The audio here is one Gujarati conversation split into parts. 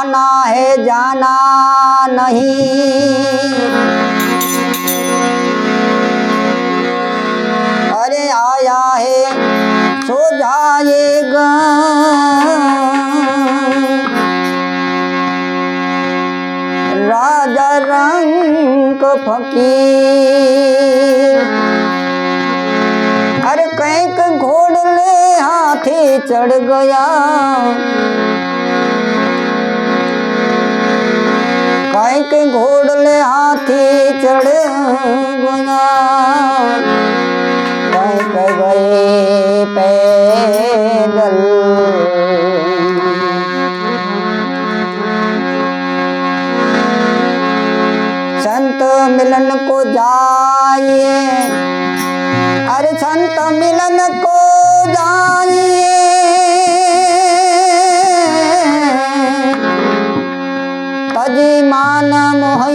आना है, जाना नहीं। अरे आया है, सो जाएगा। राजा रंग फकीर। अरे कैक घोड़ले हाथी चढ़ गया। कैक घोड़ले हाथी चढ़ गया कैक गए पैदल। संत मिलन को जाइए। अरे संत मिलन को जाइए।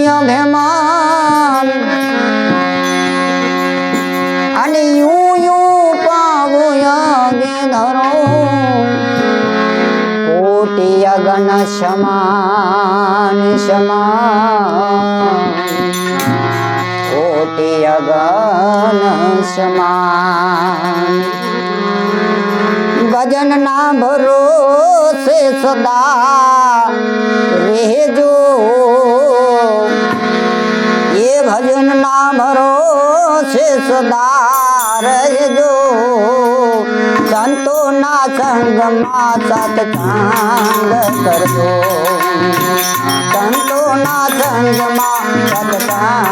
અભિમાન અને યુ યુ પાવયાગે ધરો. કોટી અગણ સમાન સમાન. કોટી અગણ સમાન. ગજન ના ભરો સે સદા રહેજો. ભજન ના ભરોસે સદા રહેજો સંતો ના સંગમાં સતસંગ કરજો સંતો ના સંગમાં સત્સંગ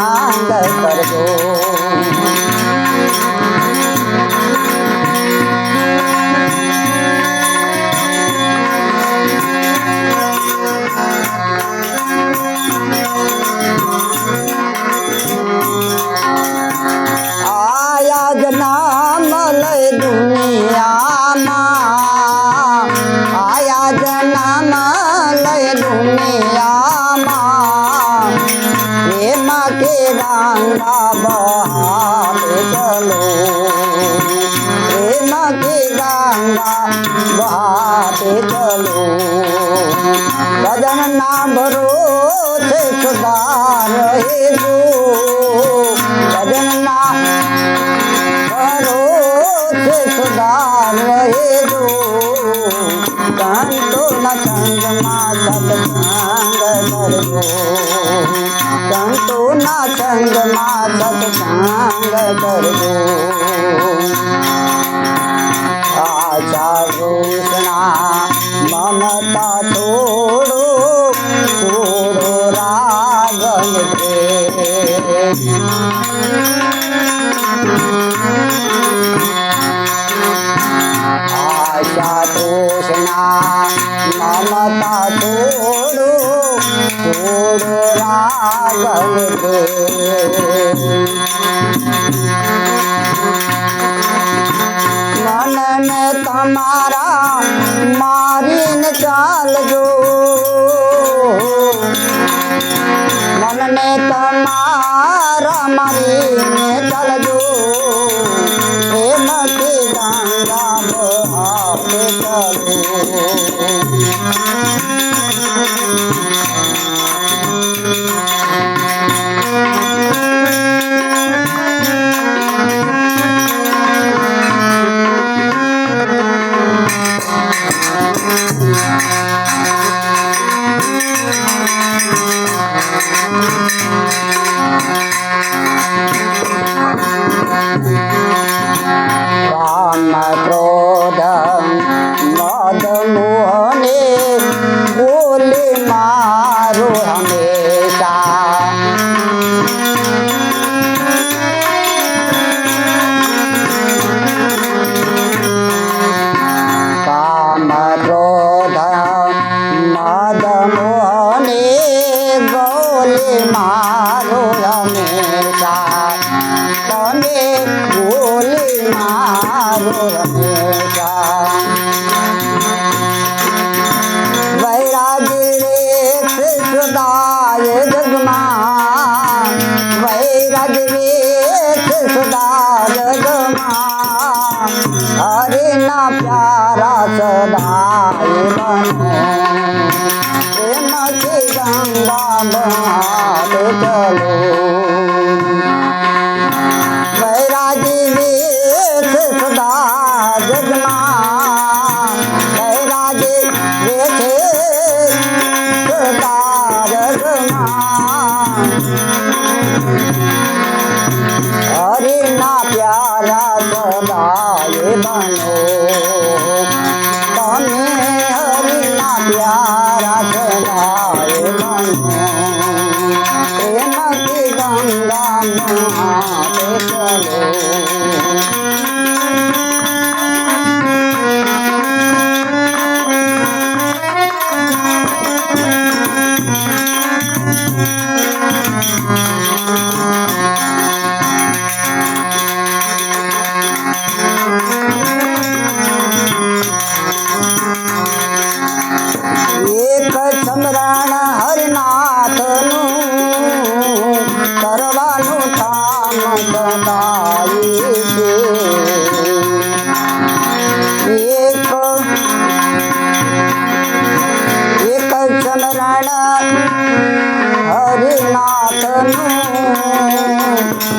के गंगा बहाते चलो प्रेम के गंगा बहाते चलो भजन नाम रोज सुधार हे जो भजन नाम रोज सुधार हे जो कंतो न संग मा सब કરજો. કંતો ન સંગમાં સત્સંગ કરજો આશા કૃષ્ણા મમતા થોડો છોડો રાગન આશા કૃષ્ણા મમતા છોડો છોડો રાગન મનને તમારા મારીને ચાલજો મનને તમારા મારીને Thank you. મારો હંમેશા વૈરાગી રે સદાય જગમાં વૈરાગી રે હરે ના પ્યારા સદાય પ્રેમ सदाए बनो तने हरि ना प्यारा सदाए बनो प्रेम की गंगा नहाते चलो મનાવી છે એક એક ચમરણ હરિનાથનું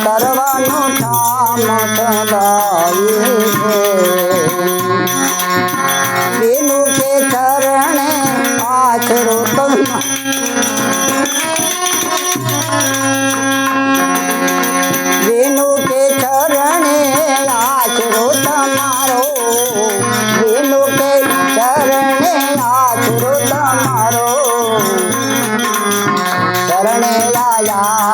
કરવાનું ધામ કદાયું છે એનું કે ચરણે પાછળ Hare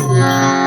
Música